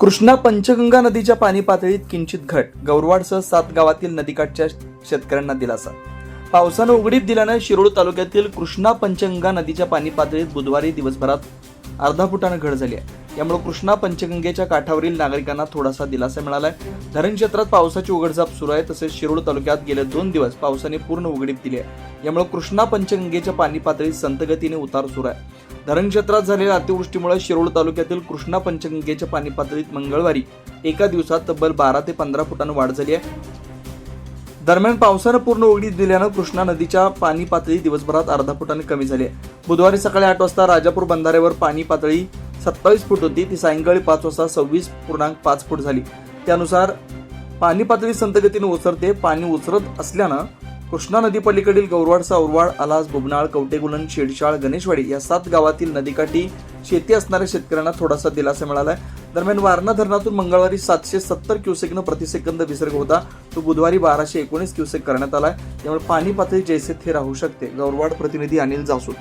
कृष्णा पंचगंगा नदीच्या पाणी पातळीत किंचित घट. गौरवाडसह सात गावातील नदीकाठच्या शेतकऱ्यांना दिलासा. पावसानं उघडीप दिल्यानं शिरोळ तालुक्यातील कृष्णा पंचगंगा नदीच्या पाणी पातळीत बुधवारी दिवसभरात अर्धा फुटानं घट झाली आहे. यामुळे कृष्णा पंचगंगेच्या काठावरील नागरिकांना थोडासा दिलासा मिळालाय. धरण क्षेत्रात पावसाची उघडझाप सुरू आहे तसेच शिरोळ तालुक्यात गेले दोन दिवस पावसाने पूर्ण उघडीप दिली आहे. यामुळे कृष्णा पंचगंगेच्या पाणी पातळीत संतगतीने उतार सुरू आहे. धरण क्षेत्रात झालेल्या अतिवृष्टीमुळे शिरोळ तालुक्यातील कृष्णा पंचगंगेच्या पाणी पातळीत मंगळवारी एका दिवसात तब्बल बारा ते पंधरा फुटांनी वाढ झाली आहे. दरम्यान पावसानं पूर्ण उघडीत दिल्यानं कृष्णा नदीच्या पाणी पातळी दिवसभरात अर्धा फुटाने कमी झाली आहे. बुधवारी सकाळी आठ वाजता राजापूर बंधाऱ्यावर पाणी पातळी सत्तावीस फूट होती. ती सायंकाळी पाच वाजता सव्वीस पूर्णांक पाच फूट झाली. त्यानुसार पाणी पातळी संतगतीने ओसरते पाणी ओसरत असल्यानं कृष्णा नदी पलीकडील गौरवाड सावरवाड आलास बुबनाळ कवटेगुलन शेडशाळ गणेशवाडी या सात गावातील नदीकाठी शेती असणाऱ्या शेतकऱ्यांना थोडासा दिलासा आहे दरम्यान वारणा धरणातून मंगळवारी सातशे सत्तर क्युसेकनं प्रतिसेकंद विसर्ग होता. तो बुधवारी बाराशे एकोणीस क्युसेक करण्यात आला आहे त्यामुळे पाणी पातळी जैसे थे राहू शकते. गौरवाड प्रतिनिधी अनिल जासूद.